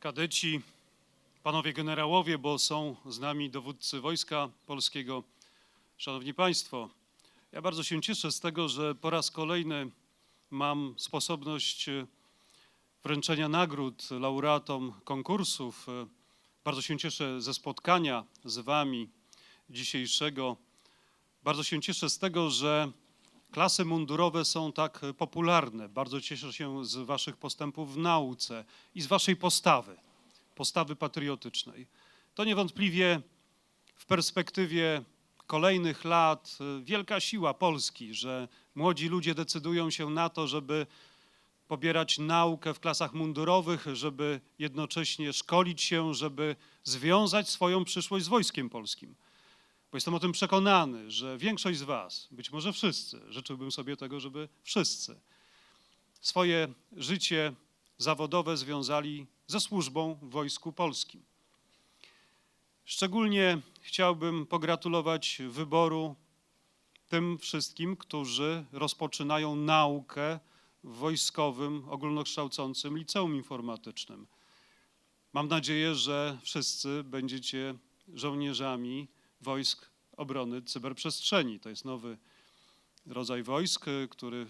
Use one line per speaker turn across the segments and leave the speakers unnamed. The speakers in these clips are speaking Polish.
kadeci, panowie generałowie, bo są z nami dowódcy Wojska Polskiego. Szanowni Państwo, ja bardzo się cieszę z tego, że po raz kolejny mam sposobność e, wręczenia nagród laureatom konkursów. E, Bardzo się cieszę ze spotkania z Wami dzisiejszego. Bardzo się cieszę z tego, że klasy mundurowe są tak popularne. Bardzo cieszę się z Waszych postępów w nauce i z Waszej postawy, postawy patriotycznej. To niewątpliwie w perspektywie kolejnych lat wielka siła Polski, że młodzi ludzie decydują się na to, żeby pobierać naukę w klasach mundurowych, żeby jednocześnie szkolić się, żeby związać swoją przyszłość z Wojskiem Polskim. Bo jestem o tym przekonany, że większość z Was, być może wszyscy, życzyłbym sobie tego, żeby wszyscy swoje życie zawodowe związali ze służbą w Wojsku Polskim. Szczególnie chciałbym pogratulować wyboru tym wszystkim, którzy rozpoczynają naukę w wojskowym, ogólnokształcącym liceum informatycznym. Mam nadzieję, że wszyscy będziecie żołnierzami wojsk obrony cyberprzestrzeni. To jest nowy rodzaj wojsk, y, który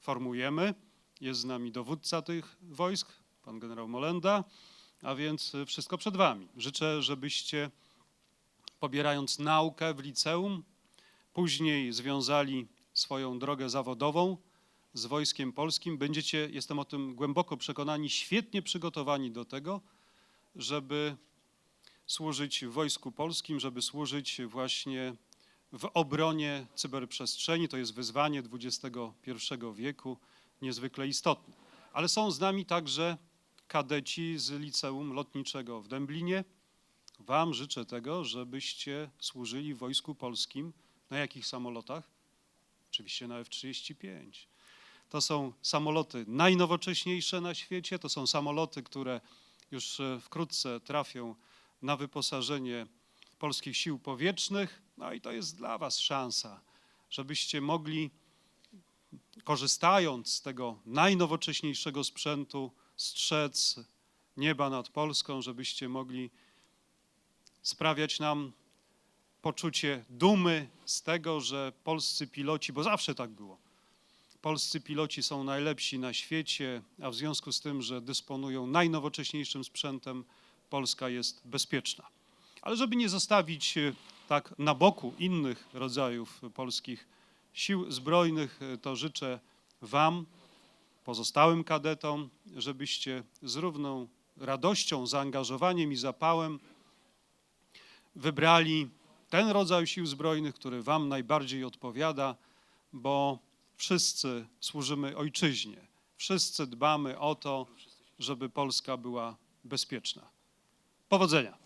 formujemy. Jest z nami dowódca tych wojsk, pan generał Molenda, a więc y, wszystko przed wami. Życzę, żebyście pobierając naukę w liceum, później związali swoją drogę zawodową z Wojskiem Polskim. Będziecie, jestem o tym głęboko przekonani, świetnie przygotowani do tego, żeby służyć w Wojsku Polskim, żeby służyć właśnie w obronie cyberprzestrzeni. To jest wyzwanie XXI wieku, niezwykle istotne. Ale są z nami także kadeci z Liceum Lotniczego w Dęblinie. Wam życzę tego, żebyście służyli w Wojsku Polskim. Na jakich samolotach? Oczywiście na F-35. To są samoloty najnowocześniejsze na świecie, to są samoloty, które już e, wkrótce trafią na wyposażenie polskich sił powietrznych. No i to jest dla Was szansa, żebyście mogli, korzystając z tego najnowocześniejszego sprzętu, strzec nieba nad Polską, żebyście mogli sprawiać nam poczucie dumy z tego, że polscy piloci, bo zawsze tak było, polscy piloci są najlepsi na świecie, a w związku z tym, że dysponują najnowocześniejszym sprzętem, Polska jest bezpieczna. Ale żeby nie zostawić e, tak na boku innych rodzajów polskich sił zbrojnych, e, to życzę Wam, pozostałym kadetom, żebyście z równą radością, zaangażowaniem i zapałem wybrali ten rodzaj sił zbrojnych, który Wam najbardziej odpowiada, bo wszyscy służymy ojczyźnie, wszyscy dbamy o to, żeby Polska była bezpieczna. Powodzenia.